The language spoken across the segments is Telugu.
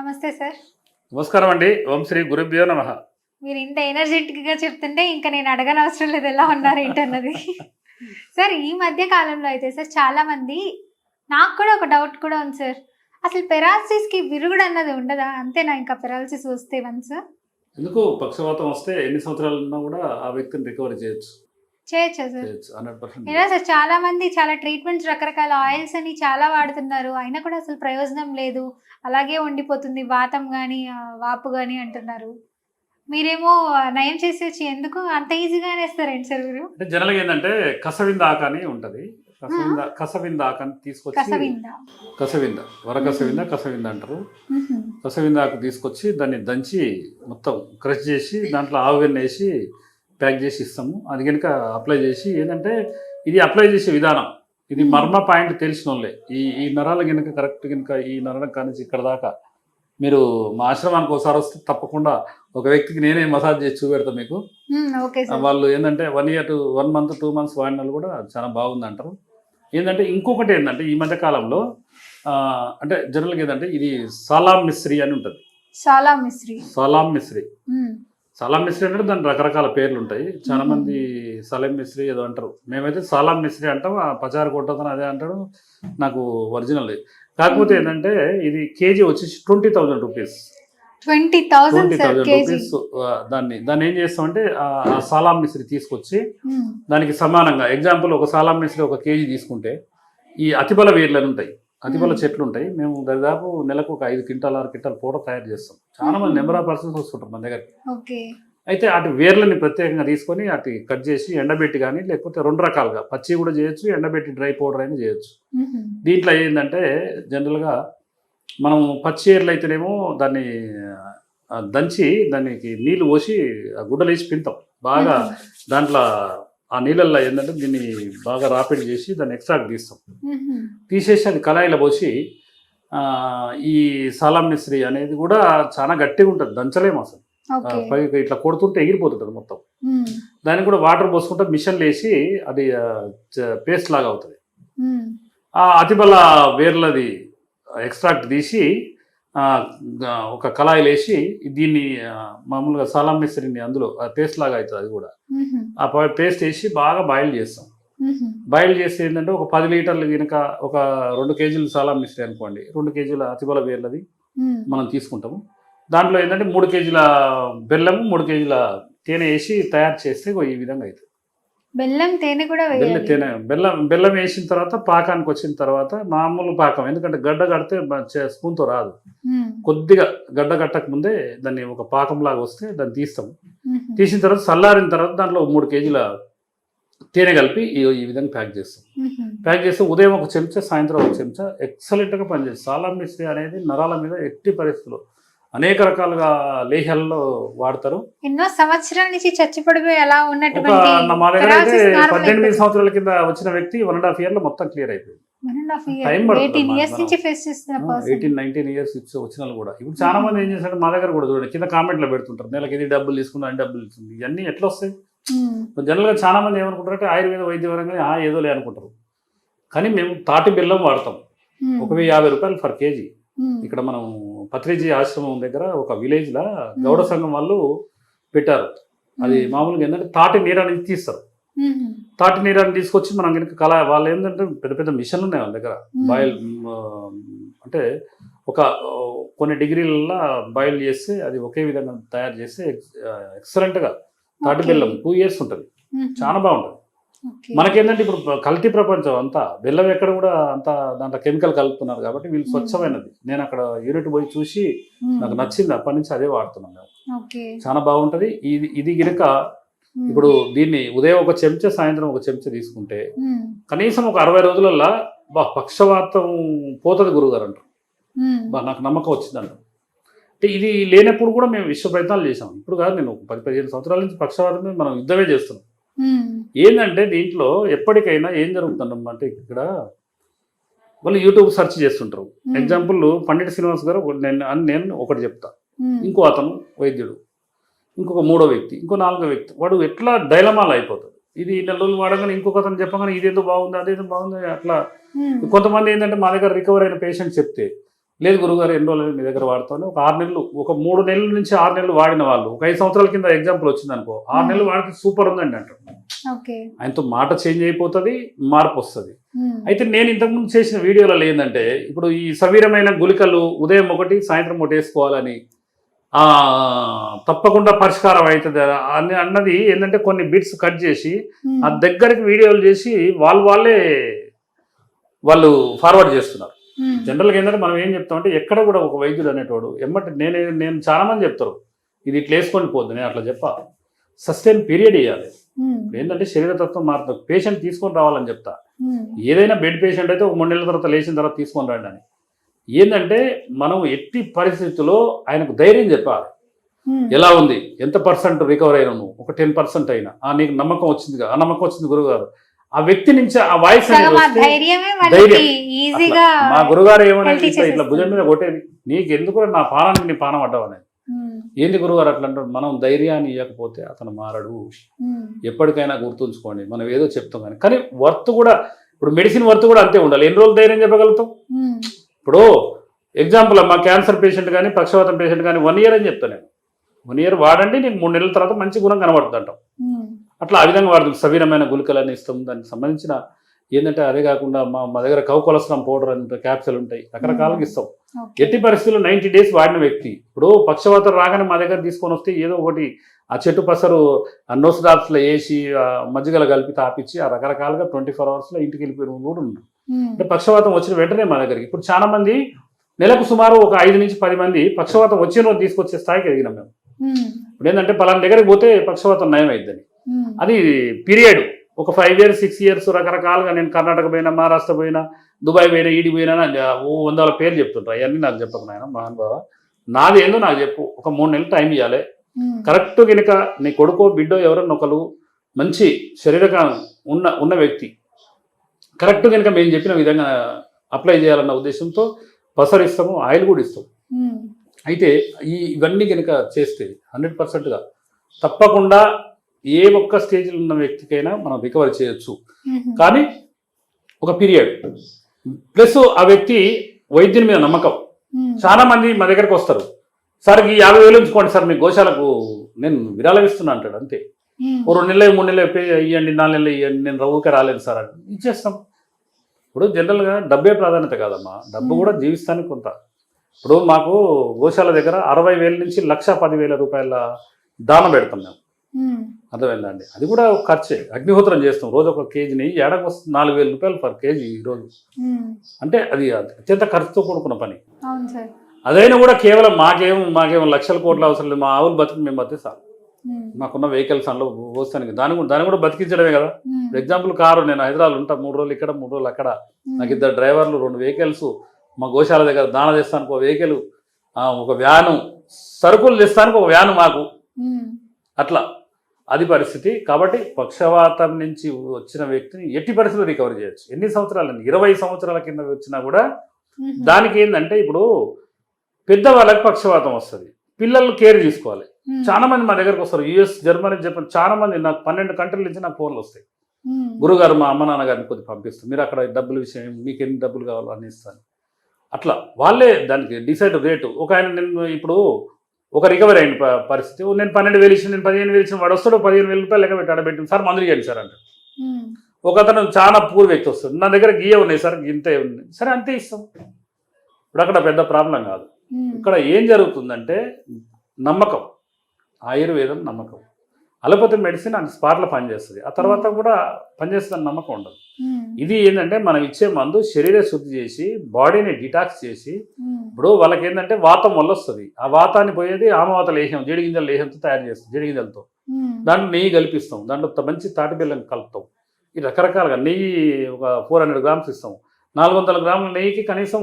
నమస్తే సార్. నమస్కారం అండి. ఓం శ్రీ గురుభ్యో నమ. మీరు ఇంత ఎనర్జెటిక్గా చెప్తుంటే ఇంకా నేను అడగనవసరం లేదు. ఎలా ఉన్నారు ఏంటన్నది సార్ ఈ మధ్య కాలంలో అయితే సార్ చాలా మంది నాకు కూడా ఒక డౌట్ కూడా ఉంది సార్. అసలు పెరాలసిస్కి విరుగుడు అన్నది ఉండదా? అంతేనా ఇంకా పెరాలసిస్ వస్తే వన్స్ ఎందుకు పక్షవాతం వస్తే ఎన్ని సంవత్సరాలు ఉన్నా కూడా ఆ వ్యక్తిని రికవరీ చేయొచ్చు. చేయొచ్చా సార్. చాలా మంది చాలా ట్రీట్మెంట్స్ రకరకాల ఆయిల్స్ అని చాలా వాడుతున్నారు. అయినా కూడా అసలు ప్రయోజనం లేదు. అలాగే ఉండిపోతుంది వాతం కానీ వాపు కానీ అంటున్నారు. మీరేమో నయం చేసేసి ఎందుకు అంత ఈజీగా అనేస్తారేంటి సార్ మీరు? అంటే జనరల్గా ఏంటంటే కసవింద ఆక అని ఉంటుంది. కసవింద కసవింద ఆకు అని తీసుకొచ్చి కసవింద. కసవింద వరకసవింద కసవింద అంటారు. కసవింద ఆకు తీసుకొచ్చి దాన్ని దంచి మొత్తం క్రష్ చేసి దాంట్లో ఆవు వెన్న వేసి ప్యాక్ చేసి ఇస్తాము. అది కనుక అప్లై చేసి ఏంటంటే ఇది అప్లై చేసే విధానం. ఇది మర్మ పాయింట్ తెలిసిన వాళ్ళే ఈ ఈ నరాలు కనుక కరెక్ట్ కనుక ఈ నరం కానించి ఇక్కడ దాకా మీరు మా ఆశ్రమానికి ఒకసారి వస్తే తప్పకుండా ఒక వ్యక్తికి నేనే మసాజ్ చేసి చూపెడతా మీకు. వాళ్ళు ఏంటంటే one year two one month two months వాడిన కూడా చాలా బాగుంది అంటారు. ఏంటంటే ఇంకొకటి ఏంటంటే ఈ మధ్య కాలంలో అంటే జనరల్గా ఏంటంటే ఇది సలాం మిస్త్రీ అని ఉంటుంది. చాలా మిశ్రీ. సలాం మ్మ్. సలాం మిస్త్రీ అంటే దాని రకరకాల పేర్లు ఉంటాయి చాలా. మంది సలాం మిస్త్రీ ఏదో అంటారు. మేమైతే సలాం మిస్త్రీ అంటాం ఆ పచారు కొట్టదని అదే అంటాడు. నాకు ఒరిజినల్ కాకపోతే. ఏంటంటే ఇది కేజీ వచ్చేసి twenty thousand rupees. Twenty thousand rupees దాన్ని దాన్ని ఏం చేస్తామంటే ఆ సలాం మిస్త్రీ తీసుకొచ్చి. దానికి సమానంగా ఎగ్జాంపుల్ ఒక సాలాం మిస్త్రీ ఒక కేజీ తీసుకుంటే ఈ అతిబల వేర్లు ఉంటాయి. అతిబల మ్మ్. చెట్లు ఉంటాయి మేము దాదాపు నెలకు ఒక ఐదు క్వింటాల్ ఆరు క్వింటాల్ పౌడర్ తయారు చేస్తాం చాలా మంది. నెంబర్ ఆఫ్ పర్సన్స్ వస్తుంటారు మన దగ్గర ఓకే అయితే అటు వేర్లని ప్రత్యేకంగా తీసుకొని అటు కట్ చేసి ఎండబెట్టి కానీ లేకపోతే రెండు రకాలుగా పచ్చి కూడా చేయొచ్చు ఎండబెట్టి డ్రై పౌడర్ అయినా చేయొచ్చు. దీంట్లో ఏంటంటే జనరల్గా మనం పచ్చి ఏర్లు అయితేనేమో దాన్ని దంచి దానికి నీళ్ళు పోసి ఆ గుడ్డలు వేసి పింతాం బాగా. దాంట్లో ఆ నీళ్ళల్లో ఏంటంటే దీన్ని బాగా రాపిడ్ చేసి దాన్ని ఎక్స్ట్రాక్ట్ తీస్తాం. తీసేసి అది కళాయిలో పోసి ఈ సాలాం మిశ్రీ అనేది కూడా చాలా గట్టిగా ఉంటుంది దంచలేము అసలు పైకి ఇట్లా కొడుతుంటే ఎగిరిపోతుంటుంది మొత్తం. దానికి కూడా వాటర్ పోసుకుంటే మిషన్ వేసి అది పేస్ట్ లాగా అవుతుంది. ఆ అతిబల వేర్లది ఎక్స్ట్రాక్ట్ తీసి ఒక కళాయిలు వేసి దీన్ని మామూలుగా సాలాం మిశ్రీని అందులో పేస్ట్ లాగా అవుతుంది అది కూడా. ఆ పేస్ట్ వేసి బాగా బాయిల్ చేస్తాం. బాయిల్ చేసి ఏంటంటే ఒక పది లీటర్లు కనుక ఒక రెండు కేజీలు సాలాం మిశ్రీ అనుకోండి రెండు కేజీల అతిబల వేర్లది. మనం తీసుకుంటాము దాంట్లో ఏంటంటే మూడు కేజీల బెల్లము మూడు కేజీల తేనె వేసి తయారు చేస్తే ఈ విధంగా అవుతుంది బెల్లం తేనె కూడా బెల్లం తేనె బెల్లం బెల్లం వేసిన తర్వాత పాకానికి వచ్చిన తర్వాత మామూలు పాకం ఎందుకంటే గడ్డ కడితే స్పూన్తో రాదు. కొద్దిగా గడ్డ కట్టక ముందే దాన్ని ఒక పాకంలాగా వస్తే దాన్ని తీస్తాం. తీసిన తర్వాత చల్లారిన తర్వాత దాంట్లో మూడు కేజీల తేనె కలిపి ఈ విధంగా ప్యాక్ చేస్తాం. ప్యాక్ చేస్తే ఉదయం ఒక చెంచా సాయంత్రం ఒక చెంచా ఎక్సలెంట్గా పనిచేస్తుంది సాలా మిశ్రీ అనేది నరాల మీద ఎట్టి పరిస్థితుల్లో అనేక రకాలుగా లేహ్యాల్లో వాడతారు. ఎన్నో సంవత్సరాల నుంచి చచ్చిపడిపోయి ఉన్నటువంటి నా మా దగ్గర అయితే పద్దెనిమిది. సంవత్సరాల కింద వచ్చిన వ్యక్తి వన్ అండ్ హాఫ్ ఇయర్లో మొత్తం క్లియర్ అయిపోయింది. One and half year. Time పడుతుంది 18 అన్నమాట years మనం. నుంచి ఫేస్ చేస్తున్న పర్సన్ ఎయిటీన్ నైన్టీన్ ఇయర్స్ వచ్చిన కూడా. ఇప్పుడు చాలా మంది ఏం చేశారు మా దగ్గర కూడా చూడండి కింద కామెంట్లో పెడుతుంటారు. నెలకి ఇది డబ్బులు తీసుకున్నా అన్ని డబ్బులు ఇస్తుంది ఇవన్నీ ఎట్లా వస్తాయి? జనరల్గా చాలా మంది ఏమనుకుంటారంటే ఆయుర్వేద వైద్యపరంగా ఆ ఏదో లే అనుకుంటారు. కానీ మేము తాటి బెల్లం వాడతాం. ఒక వెయ్యి యాభై రూపాయలు ఫర్ కేజీ ఇక్కడ మనం పత్రిజీ ఆశ్రమం దగ్గర ఒక విలేజ్ లా గౌడ సంఘం వాళ్ళు పెట్టారు. అది మామూలుగా ఏంటంటే తాటి నీరాన్ని తీస్తారు. తాటి నీరాన్ని తీసుకొచ్చి మనం కనుక కళ వాళ్ళు ఏంటంటే పెద్ద పెద్ద మిషన్లు ఉన్నాయి వాళ్ళ దగ్గర. బాయిల్ అంటే ఒక కొన్ని డిగ్రీలలో బాయిల్ చేస్తే అది ఒకే విధంగా తయారు చేస్తే ఎక్సలెంట్గా తాటి బెల్లం టూ ఇయర్స్ ఉంటుంది. చాలా బాగుంటుంది. మనకేంటంటే ఇప్పుడు కల్తీ ప్రపంచం అంతా బెల్లం ఎక్కడ కూడా అంత దాంట్లో కెమికల్ కలుపుతున్నారు కాబట్టి వీళ్ళు. స్వచ్ఛమైనది. నేను అక్కడ యూనిట్ పోయి చూసి నాకు నచ్చింది అప్పటి నుంచి అదే వాడుతున్నాను చాలా బాగుంటది. ఇది ఇది గినక ఇప్పుడు దీన్ని ఉదయం ఒక చెంచా సాయంత్రం ఒక చెంచా తీసుకుంటే కనీసం ఒక అరవై రోజులల్లో బా పక్షవాతం పోతుంది గురుగారు అంటారు. బా నాకు నమ్మకం వచ్చిందంట అంటే ఇది లేనప్పుడు కూడా మేము విశ్వ ప్రయత్నాలు చేసాం ఇప్పుడు కాదు నేను పది పదిహేను సంవత్సరాల నుంచి పక్షవాతం మనం యుద్ధమే చేస్తున్నాం. ఏంటంటే దీంట్లో ఎప్పటికైనా ఏం జరుగుతుందన్నమాట ఇక్కడ? వాళ్ళు యూట్యూబ్ సెర్చ్ చేస్తుంటారు. ఎగ్జాంపుల్ పండిట్ శ్రీనివాస్ గారు నేను అని నేను ఒకటి చెప్తా. ఇంకో అతను వైద్యుడు ఇంకొక మూడో వ్యక్తి ఇంకో నాలుగో వ్యక్తి వాడు ఎట్లా డైలమాలు అయిపోతాడు. ఇది నెల రోజులు వాడగానే ఇంకొక అతను చెప్పగానే ఇదేదో బాగుంది అదేదో బాగుంది అట్లా. కొంతమంది ఏంటంటే మా దగ్గర రికవర్ అయిన పేషెంట్ చెప్తే లేదు గురుగారు ఎన్ని రోజులు మీ దగ్గర వాడుతాను ఒక ఆరు నెలలు ఒక మూడు నెలల నుంచి ఆరు నెలలు వాడిన వాళ్ళు ఒక ఐదు సంవత్సరాల కింద ఎగ్జాంపుల్ వచ్చింది అనుకో ఆరు నెలలు వాడితే సూపర్ ఉందండి అంటారు. ఆయనతో మాట చేంజ్ అయిపోతుంది మార్పు వస్తుంది. అయితే నేను ఇంతకుముందు చేసిన వీడియోలలో ఏంటంటే ఇప్పుడు ఈ సవీరమైన గుళికలు ఉదయం ఒకటి సాయంత్రం ఒకటి వేసుకోవాలని తప్పకుండా పరిష్కారం అవుతుంది. అని అన్నది ఏంటంటే కొన్ని బిట్స్ కట్ చేసి ఆ దగ్గరికి వీడియోలు చేసి వాళ్ళు వాళ్ళే వాళ్ళు ఫార్వర్డ్ చేస్తున్నారు. జనరల్గా ఏంటంటే మనం ఏం చెప్తామంటే ఎక్కడ కూడా ఒక వైద్యుడు అనేటోడు ఎమ్మటి నేను నేను చాలా మంది చెప్తారు ఇది ఇట్లా వేసుకొని పోద్దు నేను అట్లా చెప్పా. సస్టైన్ పీరియడ్ ఇవ్వాలి ఉమ్, ఏంటంటే శరీరతత్వం మారుతుంది. పేషెంట్ తీసుకొని రావాలని చెప్తా. ఉమ్, ఏదైనా బెడ్ పేషెంట్ అయితే ఒక మూడు నెలల తర్వాత లేచిన తర్వాత తీసుకొని రండి అని. ఏంటంటే మనం ఎట్టి పరిస్థితుల్లో ఆయనకు ధైర్యం చెప్పాలి. ఎలా ఉంది? ఎంత పర్సెంట్ రికవర్ అయినా నువ్వు ఒక టెన్ పర్సెంట్ అయినా. ఆ నీకు నమ్మకం వచ్చింది ఆ నమ్మకం వచ్చింది గురుగారు ఆ వ్యక్తి నుంచి ఆ వాయిస్ ఈజీగా. మా గురుగారు ఏమనేది health ఇట్లా భుజం మీద కొట్టేది నీకు ఎందుకు నా పానానికి నీ పానం అడ్డావు అనేది. ఏంది గురుగారు అట్లా అంటారు? మనం ధైర్యాన్ని ఇవ్వకపోతే అతను మారడు. ఎప్పటికైనా గుర్తుంచుకోండి మనం ఏదో చెప్తాం కానీ కానీ వర్త్ కూడా ఇప్పుడు మెడిసిన్ వర్త్ కూడా అంతే ఉండాలి. ఎన్ని రోజులు ధైర్యం చెప్పగలుగుతాం? ఇప్పుడు ఎగ్జాంపుల్ మా క్యాన్సర్ పేషెంట్ కానీ పక్షవాతం పేషెంట్ కానీ వన్ ఇయర్ అని చెప్తాను నేను. వన్ ఇయర్ వాడండి నీకు మూడు నెలల తర్వాత మంచి గుణం కనబడుతుంది అంటాం ఉమ్, అట్లా ఆ విధంగా వాడుతుంది సవీరమైన గుళికలన్నీ ఇస్తాం. దానికి సంబంధించిన ఏంటంటే అదే కాకుండా మా మా దగ్గర కౌ కొలస్ట్రామ్ పౌడర్ అని క్యాప్సూల్ ఉంటాయి. రకరకాలుగా ఇస్తాం. ఎట్టి పరిస్థితుల్లో నైంటీ డేస్ వాడిన వ్యక్తి ఇప్పుడు పక్షవాతం రాగానే మా దగ్గర తీసుకొని వస్తే ఏదో ఒకటి ఆ చెట్టు పసరు నోస్ డాప్స్లో వేసి మజ్జిగలో కలిపి తాపిచ్చి ఆ రకరకాలుగా ట్వంటీ ఫోర్ అవర్స్లో ఇంటికి వెళ్ళిపోయిన వాళ్ళు కూడా ఉన్నారు అంటే పక్షవాతం వచ్చిన వెంటనే మా దగ్గరికి. ఇప్పుడు చాలా మంది నెలకు సుమారు ఒక ఐదు నుంచి పది మంది పక్షవాతం వచ్చిన రోజు తీసుకొచ్చే స్థాయికి ఎదిగినాం మేము. ఇప్పుడు ఏంటంటే పలానా దగ్గరికి పోతే పక్షవాతం నయం అయిద్దని అది పీరియడ్ ఒక ఫైవ్ ఇయర్స్ సిక్స్ ఇయర్స్ రకరకాలుగా నేను కర్ణాటక పోయినా మహారాష్ట్ర పోయినా దుబాయ్ పోయినా ఈడి పోయినా ఓ వందల పేర్లు చెప్తుంటారు. అవన్నీ నాకు చెప్పకు నాయన మహానుభావ నాది ఏందో నాకు చెప్పు. ఒక మూడు నెలలు టైం ఇవ్వాలి కరెక్ట్ కనుక నీ కొడుకో బిడ్డో ఎవరన్నా ఒకరు మంచి శరీరక ఉన్న ఉన్న వ్యక్తి. కరెక్ట్ కనుక మేము చెప్పిన విధంగా అప్లై చేయాలన్న ఉద్దేశంతో పసరు ఇస్తాము ఆయిల్ కూడా ఇస్తాం. ఉమ్, అయితే ఈ ఇవన్నీ కనుక చేస్తే హండ్రెడ్ పర్సెంట్గా తప్పకుండా ఏ ఒక్క స్టేజ్లో ఉన్న వ్యక్తికైనా మనం రికవర్ చేయొచ్చు. కానీ ఒక పీరియడ్ ప్లస్ ఆ వ్యక్తి వైద్యుని మీద నమ్మకం. చాలా మంది మా దగ్గరకు వస్తారు. సార్ ఈ యాభై వేలు ఉంచుకోండి సార్ మీ గోశాలకు నేను విరాళం ఇస్తున్నా అంటాడు అంతే. ఓ రెండు నెలలు మూడు నెలలు పే ఇవ్వండి నాలుగు నెలలు ఇవ్వండి నేను రవ్వుకే రాలేదు సార్ అని ఇచ్చేస్తాం ఇప్పుడు జనరల్గా డబ్బే ప్రాధాన్యత కాదమ్మా. డబ్బు కూడా జీవిస్తానికి కొంత. ఇప్పుడు మాకు గోశాల దగ్గర అరవై వేల నుంచి లక్ష పదివేల రూపాయల దానం పెడతాం మేము. అర్థమైందండి అది కూడా ఖర్చే. అగ్నిహోత్రం చేస్తాం. రోజు ఒక కేజీ నెయ్యి ఏడకు వస్తుంది నాలుగు వేల రూపాయలు పర్ కేజీ ఈరోజు అంటే అది అత్యంత ఖర్చుతో కూడుకున్న పని. అదైనా కూడా కేవలం మాకేం మాకేం లక్షల కోట్ల అవసరం లేదు. మా ఆవులు బతుకు మేము ఉమ్, మాకున్న వెహికల్స్ అందులో పోస్తానికి. దాన్ని కూడా దాన్ని కూడా బతికించడమే కదా. ఎగ్జాంపుల్ కారు నేను హైదరాబాద్ ఉంటా మూడు రోజులు ఇక్కడ మూడు రోజులు అక్కడ. నాకు ఇద్దరు డ్రైవర్లు రెండు వెహికల్స్. మా గోశాల దగ్గర దాన చేస్తానికి ఒక వెహికల్ ఒక వ్యాను. సరుకులు తెస్తానికి ఒక వ్యాను మాకు. అట్లా. అది పరిస్థితి. కాబట్టి పక్షవాతం నుంచి వచ్చిన వ్యక్తిని ఎట్టి పరిస్థితులు రికవర్ చేయొచ్చు. ఎన్ని సంవత్సరాలండి? ఇరవై సంవత్సరాల కింద వచ్చినా కూడా దానికి ఏంటంటే ఇప్పుడు పెద్దవాళ్ళకి పక్షవాతం వస్తుంది. పిల్లలు కేర్ తీసుకోవాలి. చాలా మంది మా దగ్గరకు వస్తారు. యుఎస్ జర్మనీ జపాన్ చాలా మంది నాకు పన్నెండు కంట్రీల నుంచి నాకు ఫోన్లు వస్తాయి. గురుగారు మా అమ్మ నాన్నగారిని కొద్దిగా పంపిస్తాం మీరు అక్కడ డబ్బుల విషయం మీకు ఎన్ని డబ్బులు కావాలో అని ఇస్తాను. అట్లా వాళ్ళే దానికి డిసైడ్ రేటు. ఒక ఆయన నేను ఇప్పుడు ఒక రికవరీ అయిన పరిస్థితి. నేను పన్నెండు వేలు ఇచ్చిన నేను పదిహేను వేలు ఇచ్చిన వాడు వస్తాడు పదిహేను వేల రూపాయలు లెక్క పెట్టి పెట్టింది సార్ మందులు చేయండి సార్ అంటే. ఒక అతను చాలా పూర్ వ్యక్తి వస్తుంది నా దగ్గర గీయ ఉన్నాయి సార్? ఇంతే ఉన్నాయి సరే అంతే ఇస్తాం. ఇప్పుడు అక్కడ పెద్ద ప్రాబ్లం కాదు. ఇక్కడ ఏం జరుగుతుందంటే నమ్మకం. ఆయుర్వేదం నమ్మకం. అలోపతి మెడిసిన్ అంత స్పాట్లో పనిచేస్తుంది. ఆ తర్వాత కూడా పనిచేస్తుందని నమ్మకం ఉండదు. ఇది ఏంటంటే మనం ఇచ్చే మందు శరీర శుద్ధి చేసి బాడీని డిటాక్స్ చేసి ఇప్పుడు వాళ్ళకి ఏంటంటే వాతం వల్ల వస్తుంది ఆ వాతాన్ని పోయేది ఆమవాత లేహ్యం జీడిగింజల లేహంతో తయారు చేస్తాం జీడిగింజలతో. దాంట్లో నెయ్యి కలిపిస్తాం. దాంట్లో మంచి తాటి బెల్లం కలుపుతాం. ఈ రకరకాలుగా నెయ్యి ఒక ఫోర్ హండ్రెడ్ గ్రామ్స్ ఇస్తాం. నాలుగు వందల గ్రాముల నెయ్యికి కనీసం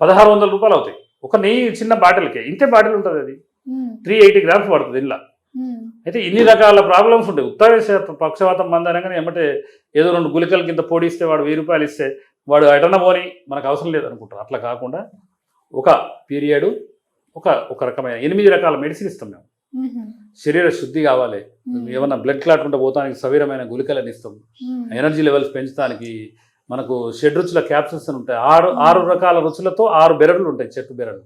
పదహారు వందల రూపాయలు అవుతాయి. ఒక నెయ్యి చిన్న బాటిల్కే. ఇంతే బాటిల్ ఉంటుంది అది. త్రీ ఎయిటీ గ్రామ్స్ పడుతుంది ఇంట్లో అయితే ఇన్ని రకాల ప్రాబ్లమ్స్ ఉంటాయి ఉత్తర పక్షవాతం మంది అనగానే ఏమంటే ఏదో రెండు గుళికల కింద పొడిస్తే వాడు వెయ్యి రూపాయలు ఇస్తే వాడు ఎటన పోని మనకు అవసరం లేదు అనుకుంటారు అట్లా కాకుండా ఒక పీరియడ్ ఒక ఒక రకమైన ఎనిమిది రకాల మెడిసిన్ ఇస్తాం మేము. ఉమ్, శరీర శుద్ధి కావాలి. ఉమ్, ఏమన్నా బ్లడ్ క్లాట్ ఉంటే పోతానికి సవీరమైన గుళికలను ఇస్తాం. ఎనర్జీ లెవెల్స్ పెంచడానికి మనకు షెడ్ రుచుల క్యాప్సూల్స్ ఉంటాయి. ఆరు ఆరు రకాల రుచులతో ఆరు బెరడులు ఉంటాయి చెట్టు బెరడు.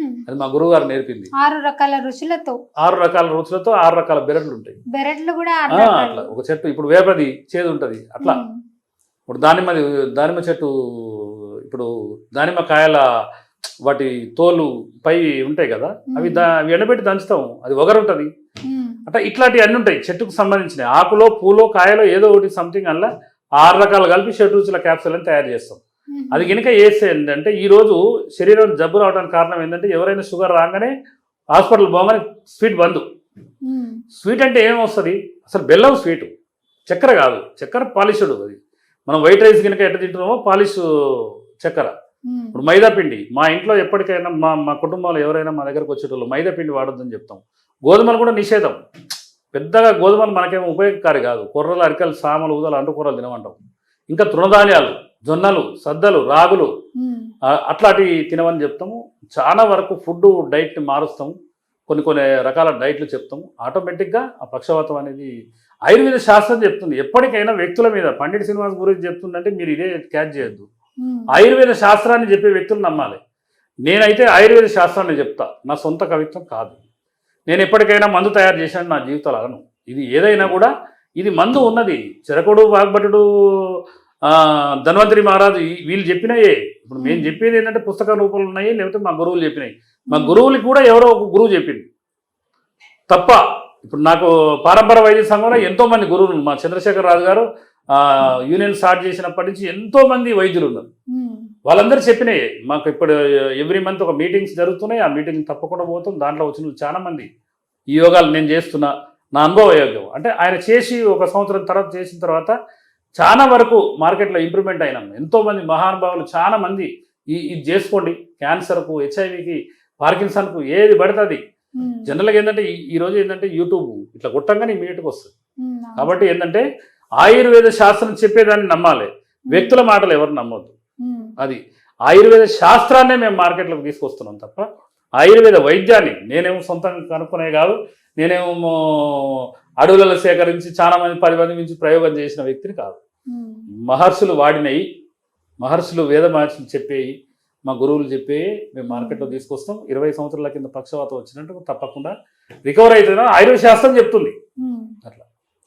అది మా గురువు గారు నేర్పింది ఆరు రకాల రుచులతో ఆరు రకాల రుచులతో ఆరు రకాల బెరడులు ఉంటాయి బెరట్లు కూడా. అట్లా ఒక చెట్టు ఇప్పుడు వేపది చేదు ఉంటది అట్లా. ఇప్పుడు దానిమ్మ దానిమ్మ చెట్టు ఇప్పుడు దానిమ్మ కాయల వాటి తోలు పై ఉంటాయి కదా అవి దా అవి ఎండబెట్టి దంచుతాం అది ఒగరు ఉంటుంది మ్మ్. అట్లా ఇట్లాంటివి అన్ని ఉంటాయి చెట్టుకు సంబంధించినవి ఆకులో పూలో కాయలో ఏదో ఒకటి సంథింగ్ అలా ఆరు రకాలు కలిపి షెడ్ రుచుల క్యాప్సూల్ అని తయారు చేస్తాం. అది కనుక వేస్తే ఏంటంటే ఈ రోజు శరీరం జబ్బు రావడానికి కారణం ఏంటంటే ఎవరైనా షుగర్ రాగానే హాస్పిటల్ పోగానే స్వీట్ బంద్. స్వీట్ అంటే ఏమొస్తుంది? అసలు బెల్లం స్వీటు. చక్కెర కాదు. చక్కెర పాలిష్డ్ అది. మనం వైట్ రైస్ కనుక ఎట్ట తింటున్నామో పాలిష్ చక్కెర. ఇప్పుడు మైదా పిండి. మా ఇంట్లో ఎప్పటికైనా మా మా కుటుంబంలో ఎవరైనా మా దగ్గరకు వచ్చేటోళ్ళు మైదా పిండి వాడొద్దని చెప్తాం. గోధుమలు కూడా నిషేధం. పెద్దగా గోధుమలు మనకేమో ఉపయోగకారి కాదు. కుర్రలు అరికలు సామలు ఊదలు అంటు కూరలు తినమంటాం. ఇంకా తృణధాన్యాలు. జొన్నలు సద్దలు రాగులు అట్లాంటివి తినమని చెప్తాము. చాలా వరకు ఫుడ్ డైట్ని మారుస్తాము. కొన్ని కొన్ని రకాల డైట్లు చెప్తాము. ఆటోమేటిక్గా ఆ పక్షవాతం అనేది ఆయుర్వేద శాస్త్రం చెప్తుంది. ఎప్పటికైనా వ్యక్తుల మీద పండిట్ శ్రీనివాస్ గురించి చెప్తుందంటే మీరు ఇదే క్యాచ్ చేయొద్దు. ఆయుర్వేద శాస్త్రాన్ని చెప్పే వ్యక్తులు నమ్మాలి. నేనైతే ఆయుర్వేద శాస్త్రాన్ని చెప్తా. నా సొంత కవిత్వం కాదు. నేను ఎప్పటికైనా మందు తయారు చేశాను నా జీవితాలు అలను. ఇది ఏదైనా కూడా ఇది మందు ఉన్నది. చెరకుడు వాగ్భటుడు ధన్వంతరి మహారాజు వీళ్ళు చెప్పినాయే. ఇప్పుడు మేము చెప్పేది ఏంటంటే పుస్తక రూపంలో ఉన్నాయి లేకపోతే మా గురువులు చెప్పినాయి. మా గురువులకి కూడా ఎవరో ఒక గురువు చెప్పింది. తప్ప ఇప్పుడు నాకు పారంపర వైద్య సంఘంలో ఎంతో మంది గురువులు మా చంద్రశేఖర్ రాజు గారు ఆ, యూనియన్ స్టార్ట్ చేసినప్పటి నుంచి ఎంతో మంది వైద్యులు ఉన్నారు. వాళ్ళందరూ చెప్పినాయి. మాకు ఇప్పుడు ఎవ్రీ మంత్ ఒక మీటింగ్స్ జరుగుతున్నాయి. ఆ మీటింగ్ తప్పకుండా పోతాం. దాంట్లో వచ్చిన చాలా మంది ఈ యోగాలు నేను చేస్తున్నా. నా అనుభవ యోగం అంటే ఆయన చేసి ఒక సంవత్సరం తర్వాత చేసిన తర్వాత చాలా వరకు మార్కెట్లో ఇంప్రూవ్మెంట్ అయినాం. ఎంతో మంది మహానుభావులు చాలా మంది ఈ ఇది చేసుకోండి. క్యాన్సర్కు హెచ్ఐవికి పార్కిన్సన్కు ఏది పడుతుంది. జనరల్గా ఏంటంటే ఈ- రోజు ఏంటంటే యూట్యూబ్ ఇట్లా కొట్టంగానే ఇమీడియట్గా వస్తుంది. కాబట్టి ఏంటంటే ఆయుర్వేద శాస్త్రం చెప్పేదాన్ని నమ్మాలి. వ్యక్తుల మాటలు ఎవరు నమ్మొద్దు. మ్మ్. అది ఆయుర్వేద శాస్త్రాన్నే మేము మార్కెట్లోకి తీసుకొస్తున్నాం తప్ప ఆయుర్వేద వైద్యాన్ని నేనేమో సొంతంగా కనుక్కునే కాదు నేనేమో అడవులలో సేకరించి చాలా మంది పది మంది నుంచి ప్రయోగం చేసిన వ్యక్తిని కాదు. మ్మ్. మహర్షులు వాడినవి మహర్షులు వేద మహర్షులు చెప్పేవి మా గురువులు చెప్పేవి మేము మార్కెట్లో తీసుకొస్తాం. ఇరవై సంవత్సరాల కింద పక్షవాతం వచ్చినట్టు తప్పకుండా రికవర్ అవుతుందని ఆయుర్వేద శాస్త్రం చెప్తుంది. మ్మ్. అట్లా.